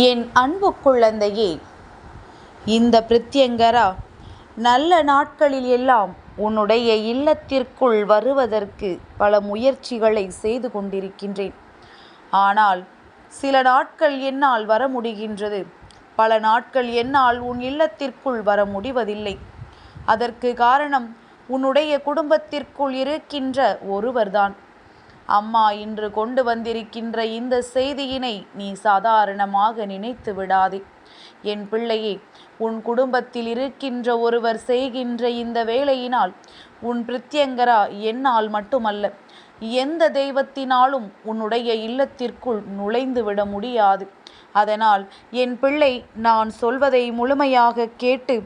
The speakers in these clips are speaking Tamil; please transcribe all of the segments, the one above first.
என் அன்பு குழந்தையே இந்த பிரித்யங்கரா நல்ல நாட்களில் எல்லாம் உன்னுடைய இல்லத்திற்குள் வருவதற்கு பல முயற்சிகளை செய்து கொண்டிருக்கின்றேன். ஆனால் சில நாட்கள் என்னால் வர முடிகின்றது. பல நாட்கள் என்னால் உன் இல்லத்திற்குள் வர முடிவதில்லை. அதற்கு காரணம் உன்னுடைய குடும்பத்திற்குள் இருக்கின்ற ஒருவர்தான். அம்மா இன்று கொண்டு வந்திருக்கின்ற இந்த செய்தியினை நீ சாதாரணமாக நினைத்து விடாதே. என் பிள்ளையே உன் குடும்பத்தில் இருக்கின்ற ஒருவர் செய்கின்ற இந்த வேலையினால் உன் பிரித்யங்கரா என்னால் மட்டுமல்ல எந்த தெய்வத்தினாலும் உன்னுடைய இல்லத்திற்குள் நுழைந்து விட முடியாது. அதனால் என் பிள்ளை நான் சொல்வதை முழுமையாக கேட்டு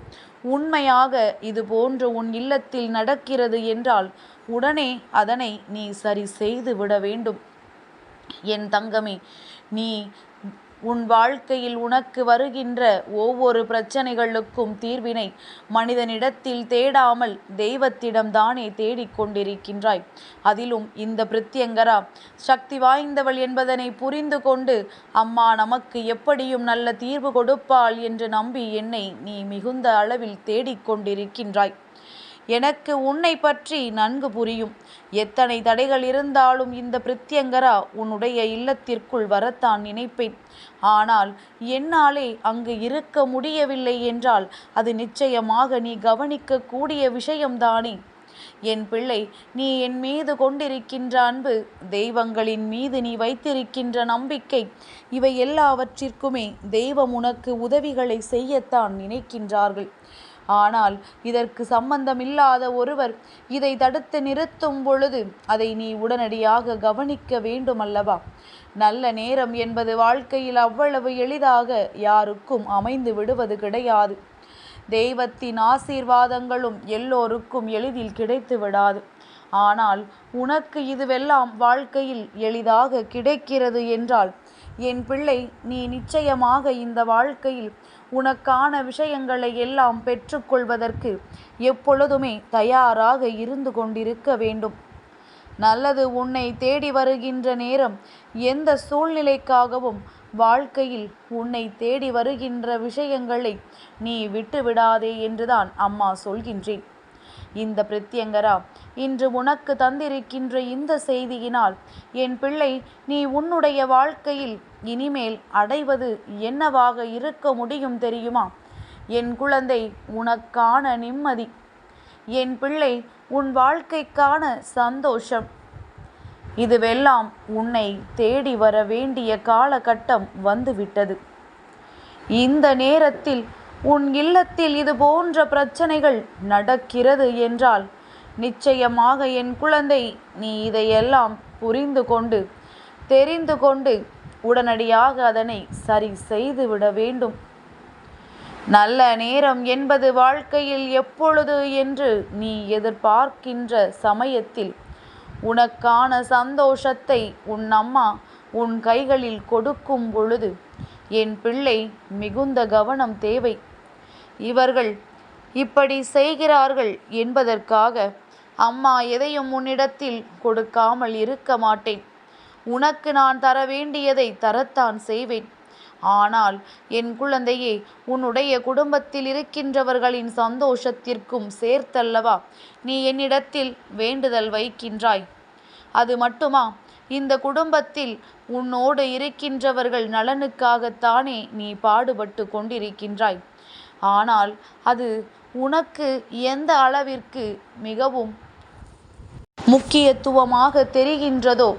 உண்மையாக இது போன்று உன் இல்லத்தில் நடக்கிறது என்றால் உடனே அதனை நீ சரி செய்து விட வேண்டும். என் தங்கமே நீ உன் வாழ்க்கையில் உனக்கு வருகின்ற ஒவ்வொரு பிரச்சனைகளுக்கும் தீர்வினை மனிதனிடத்தில் தேடாமல் தெய்வத்திடம்தானே தேடிக்கொண்டிருக்கின்றாய் அதிலும் இந்த பிரத்யங்கரா சக்தி வாய்ந்தவள் என்பதனை புரிந்து கொண்டு அம்மா நமக்கு எப்படியும் நல்ல தீர்வு கொடுப்பாள் என்று நம்பி என்னை நீ மிகுந்த அளவில் தேடிக்கொண்டிருக்கின்றாய் எனக்கு உன்னை பற்றி நன்கு புரியும். எத்தனை தடைகள் இருந்தாலும் இந்த பிரித்யங்கரா உன்னுடைய இல்லத்திற்குள் வரத்தான் நினைப்பேன். ஆனால் என்னாலே அங்கு இருக்க முடியவில்லை என்றால் அது நிச்சயமாக நீ கவனிக்கக்கூடிய விஷயம்தானே. என் பிள்ளை நீ என் மீது கொண்டிருக்கின்ற அன்பு தெய்வங்களின் மீது நீ வைத்திருக்கின்ற நம்பிக்கை இவை எல்லாவற்றிற்குமே தெய்வம் உனக்கு உதவிகளை செய்யத்தான் நினைக்கின்றார்கள். ஆனால் இதற்கு சம்பந்தமில்லாத ஒருவர் இதை தடுத்து நிறுத்தும் பொழுது அதை நீ உடனடியாக கவனிக்க வேண்டுமல்லவா? நல்ல நேரம் என்பது வாழ்க்கையில் அவ்வளவு எளிதாக யாருக்கும் அமைந்து விடுவது கிடையாது. தெய்வத்தின் ஆசீர்வாதங்களும் எல்லோருக்கும் எளிதில் கிடைத்து விடாது. ஆனால் உனக்கு இதுவெல்லாம் வாழ்க்கையில் எளிதாக கிடைக்கிறது என்றால் என் பிள்ளை நீ நிச்சயமாக இந்த வாழ்க்கையில் உனக்கான விஷயங்களை எல்லாம் பெற்றுக்கொள்வதற்கு எப்பொழுதுமே தயாராக இருந்து கொண்டிருக்க வேண்டும். நல்லது உன்னை தேடி வருகின்ற நேரம் எந்த சூழ்நிலைக்காகவும் வாழ்க்கையில் உன்னை தேடி வருகின்ற விஷயங்களை நீ விட்டுவிடாதே என்றுதான் அம்மா சொல்கின்றேன். இந்த பிரத்யங்கரா இன்று உனக்கு தந்திருக்கின்ற இந்த செய்தியினால் என் பிள்ளை நீ உன்னுடைய வாழ்க்கையில் இனிமேல் அடைவது என்னவாக இருக்க முடியும் தெரியுமா? என் குழந்தை உனக்கான நிம்மதி. என் பிள்ளை உன் வாழ்க்கைக்கான சந்தோஷம். இதுவெல்லாம் உன்னை தேடி வர வேண்டிய காலகட்டம் வந்துவிட்டது. இந்த நேரத்தில் உன் இல்லத்தில் இது போன்ற பிரச்சனைகள் நடக்கிறது என்றால் நிச்சயமாக என் குழந்தை நீ இதையெல்லாம் புரிந்து கொண்டு தெரிந்து கொண்டு உடனடியாக அதனை சரி செய்துவிட வேண்டும். நல்ல நேரம் என்பது வாழ்க்கையில் எப்பொழுது என்று நீ எதிர்பார்க்கின்ற சமயத்தில் உனக்கான சந்தோஷத்தை உன் அம்மா உன் கைகளில் கொடுக்கும் பொழுது என் பிள்ளை மிகுந்த கவனம் தேவை. இவர்கள் இப்படி செய்கிறார்கள் என்பதற்காக அம்மா எதையும் உன்னிடத்தில் கொடுக்காமல் இருக்க மாட்டேன். உனக்கு நான் தர வேண்டியதை தரத்தான் செய்வேன். ஆனால் என் குழந்தையே உன்னுடைய குடும்பத்தில் இருக்கின்றவர்களின் சந்தோஷத்திற்கும் சேர்த்தல்லவா நீ என்னிடத்தில் வேண்டுதல் வைக்கின்றாய்? அது மட்டுமா? இந்த குடும்பத்தில் உன்னோடு இருக்கின்றவர்கள் நலனுக்காகத்தானே நீ பாடுபட்டு கொண்டிருக்கின்றாய். ஆனால் அது உனக்கு எந்த அளவிற்கு மிகவும் முக்கியத்துவமாக தெரிகின்றதோ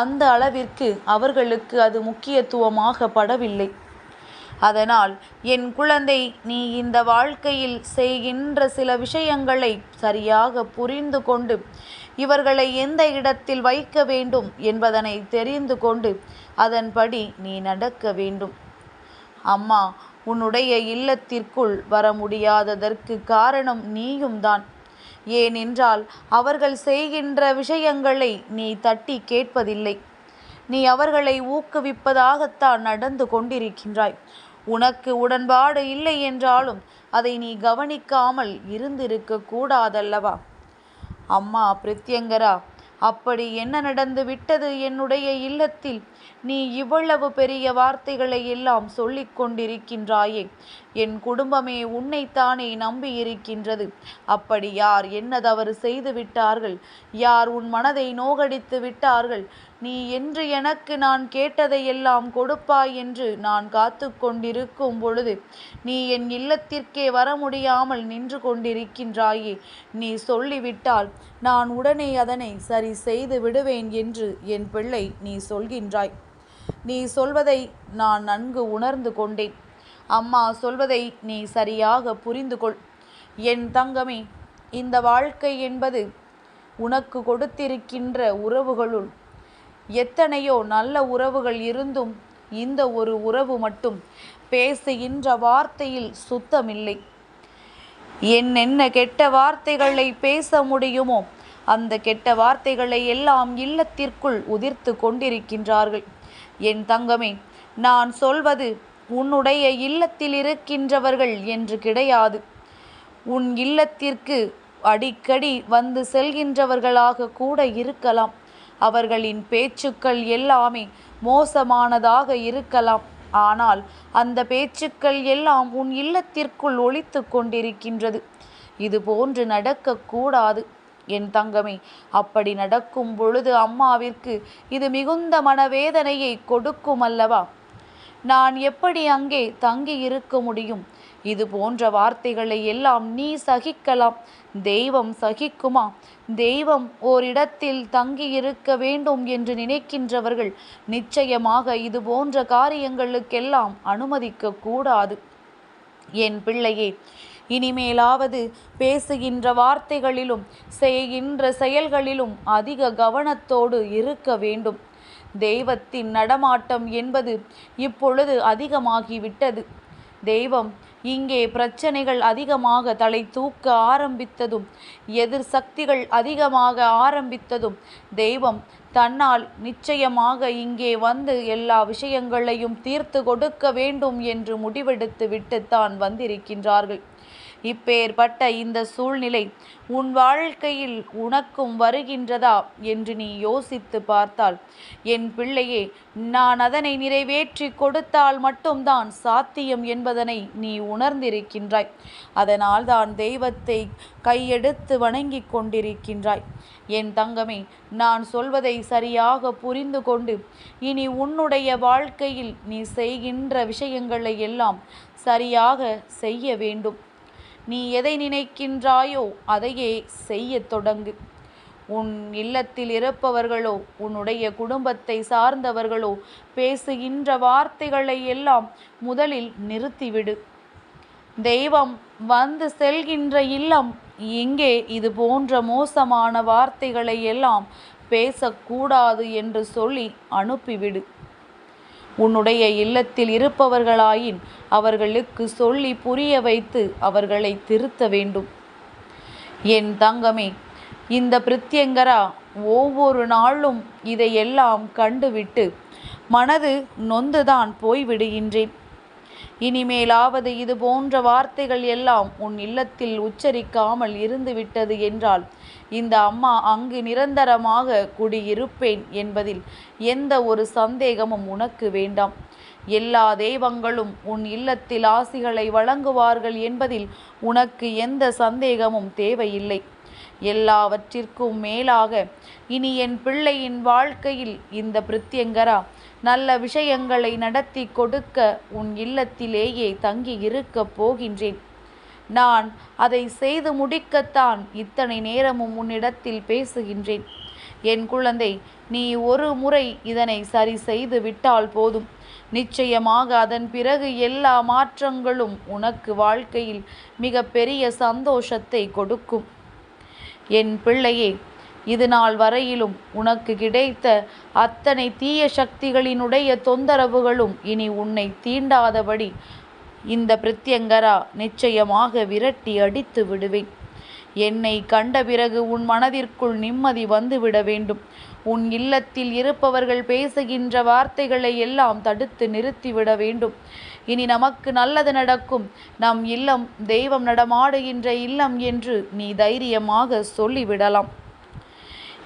அந்த அளவிற்கு அவர்களுக்கு அது முக்கியத்துவமாக படவில்லை அதனால் என் குழந்தை நீ இந்த வாழ்க்கையில் செய்கின்ற சில விஷயங்களை சரியாக புரிந்து கொண்டு இவர்களை எந்த இடத்தில் வைக்க வேண்டும் என்பதனை தெரிந்து கொண்டு அதன்படி நீ நடக்க வேண்டும். அம்மா உன்னுடைய இல்லத்திற்குள் வர முடியாததற்கு காரணம் நீயும் தான் ஏனென்றால் அவர்கள் செய்கின்ற விஷயங்களை நீ தட்டி கேட்பதில்லை. நீ அவர்களை ஊக்குவிப்பதாகத்தான் நடந்து கொண்டிருக்கின்றாய். உனக்கு உடன்பாடு இல்லை என்றாலும் அதை நீ கவனிக்காமல் இருந்திருக்க கூடாதல்லவா? அம்மா பிரத்யங்கரா அப்படி என்ன நடந்து விட்டது என்னுடைய இல்லத்தில்? நீ இவ்வளவு பெரிய வார்த்தைகளை எல்லாம் சொல்லிக் கொண்டிருக்கின்றாயே. என் குடும்பமே உன்னைத்தானே நம்பியிருக்கின்றது. அப்படி யார் என்ன தவறு செய்து விட்டார்கள்? யார் உன் மனதை நோகடித்து விட்டார்கள்? நீ என்று எனக்கு நான் கேட்டதையெல்லாம் கொடுப்பாய் என்று நான் காத்து கொண்டிருக்கும் பொழுது நீ என் இல்லத்திற்கே வர முடியாமல் நின்று கொண்டிருக்கின்றாயே. நீ சொல்லிவிட்டால் நான் உடனே அதனை சரி செய்து விடுவேன் என்று என் பிள்ளை நீ சொல்கின்றாய். நீ சொல்வதை நான் நன்கு உணர்ந்து கொண்டேன். அம்மா சொல்வதை நீ சரியாக புரிந்து கொள். என் தங்கமே இந்த வாழ்க்கை என்பது உனக்கு கொடுத்திருக்கின்ற உறவுகளுள் எத்தனையோ நல்ல உறவுகள் இருந்தும் இந்த ஒரு உறவு மட்டும் பேசுகின்ற வார்த்தையில் சுத்தமில்லை. என்னென்ன கெட்ட வார்த்தைகளை பேச முடியுமோ அந்த கெட்ட வார்த்தைகளை எல்லாம் இல்லத்திற்குள் உதிர்த்து கொண்டிருக்கின்றார்கள். என் தங்கமே நான் சொல்வது உன்னுடைய இல்லத்தில் இருக்கின்றவர்கள் என்று கிடையாது. உன் இல்லத்திற்கு அடிக்கடி வந்து செல்கின்றவர்களாக கூட இருக்கலாம். அவர்களின் பேச்சுக்கள் எல்லாமே மோசமானதாக இருக்கலாம். ஆனால் அந்த பேச்சுக்கள் எல்லாம் உன் இல்லத்திற்குள் ஒழித்து கொண்டிருக்கின்றது. இது போன்று நடக்கக்கூடாது என் தங்கமே அப்படி நடக்கும் பொழுது அம்மாவிற்கு இது மிகுந்த மனவேதனையை கொடுக்கும் அல்லவா? நான் எப்படி அங்கே தங்கி இருக்க முடியும்? இது போன்ற வார்த்தைகளை எல்லாம் நீ சகிக்கலாம். தெய்வம் சகிக்குமா? தெய்வம் ஓரிடத்தில் தங்கி இருக்க வேண்டும் என்று நினைக்கின்றவர்கள் நிச்சயமாக இது போன்ற காரியங்களுக்கெல்லாம் அனுமதிக்க கூடாது. என் பிள்ளையே இனிமேலாவது பேசுகின்ற வார்த்தைகளிலும் செய்கின்ற செயல்களிலும் அதிக கவனத்தோடு இருக்க வேண்டும். தெய்வத்தின் நடமாட்டம் என்பது இப்பொழுது அதிகமாகிவிட்டது. தெய்வம் இங்கே பிரச்சனைகள் அதிகமாக தலை தூக்க ஆரம்பித்ததும் எதிர் சக்திகள் அதிகமாக ஆரம்பித்ததும் தெய்வம் தன்னால் நிச்சயமாக இங்கே வந்து எல்லா விஷயங்களையும் தீர்த்து கொடுக்க வேண்டும் என்று முடிவெடுத்து விட்டுத்தான் வந்திருக்கின்றார்கள். இப்பேற்பட்ட இந்த சூழ்நிலை உன் வாழ்க்கையில் உனக்கும் வருகின்றதா என்று நீ யோசித்து பார்த்தால் என் பிள்ளையே நான் அதனை நிறைவேற்றி கொடுத்தால் மட்டும்தான் சாத்தியம் என்பதனை நீ உணர்ந்திருக்கின்றாய். அதனால் தான் தெய்வத்தை கையெடுத்து வணங்கிக் கொண்டிருக்கின்றாய். என் தங்கமே நான் சொல்வதை சரியாக புரிந்து கொண்டு இனி உன்னுடைய வாழ்க்கையில் நீ செய்கின்ற விஷயங்களை எல்லாம் சரியாக செய்ய வேண்டும். நீ எதை நினைக்கின்றாயோ அதையே செய்யத் தொடங்கு. உன் இல்லத்தில் இருப்பவர்களோ உன்னுடைய குடும்பத்தை சார்ந்தவர்களோ பேசுகின்ற வார்த்தைகளை எல்லாம் முதலில் நிறுத்திவிடு. தெய்வம் வந்து செல்கின்ற இல்லம் எங்கே இது போன்ற மோசமான வார்த்தைகளை எல்லாம் பேசக்கூடாது என்று சொல்லி அனுப்பிவிடு. உன்னுடைய இல்லத்தில் இருப்பவர்களாயின் அவர்களுக்கு சொல்லி புரிய வைத்து அவர்களை திருத்த வேண்டும். என் தங்கமே இந்த பிரித்யங்கரா ஒவ்வொரு நாளும் இதையெல்லாம் கண்டுவிட்டு மனது நொந்துதான் போய்விடுகின்றேன். இனிமேலாவது இது போன்ற வார்த்தைகள் எல்லாம் உன் இல்லத்தில் உச்சரிக்காமல் இருந்துவிட்டது என்றால் இந்த அம்மா அங்கு நிரந்தரமாக குடியிருப்பேன் என்பதில் எந்த ஒரு சந்தேகமும் உனக்கு வேண்டாம். எல்லா தெய்வங்களும் உன் இல்லத்தில் ஆசிகளை வழங்குவார்கள் என்பதில் உனக்கு எந்த சந்தேகமும் தேவையில்லை. எல்லாவற்றிற்கும் மேலாக இனி என் பிள்ளையின் வாழ்க்கையில் இந்த பிரித்யங்கரா நல்ல விஷயங்களை நடத்தி கொடுக்க உன் இல்லத்திலேயே தங்கி இருக்கப் போகின்றேன். நான் அதை செய்து முடிக்கத்தான் இத்தனை நேரமும் உன்னிடத்தில் பேசுகின்றேன். என் குழந்தை நீ ஒரு முறை இதனை சரி செய்து விட்டால் போதும். நிச்சயமாக அதன் பிறகு எல்லா மாற்றங்களும் உனக்கு வாழ்க்கையில் மிக பெரிய சந்தோஷத்தை கொடுக்கும். என் பிள்ளையே இது நாள் வரையிலும் உனக்கு கிடைத்த அத்தனை தீய சக்திகளினுடைய தொந்தரவுகளும் இனி உன்னை தீண்டாதபடி இந்த பிரித்யங்கரா நிச்சயமாக விரட்டி அடித்து விடுவேன். என்னை கண்ட பிறகு உன் மனதிற்குள் நிம்மதி வந்துவிட வேண்டும். உன் இல்லத்தில் இருப்பவர்கள் பேசுகின்ற வார்த்தைகளை எல்லாம் தடுத்து நிறுத்திவிட வேண்டும். இனி நமக்கு நல்லது நடக்கும். நம் இல்லம் தெய்வம் நடமாடுகின்ற இல்லம் என்று நீ தைரியமாக சொல்லிவிடலாம்.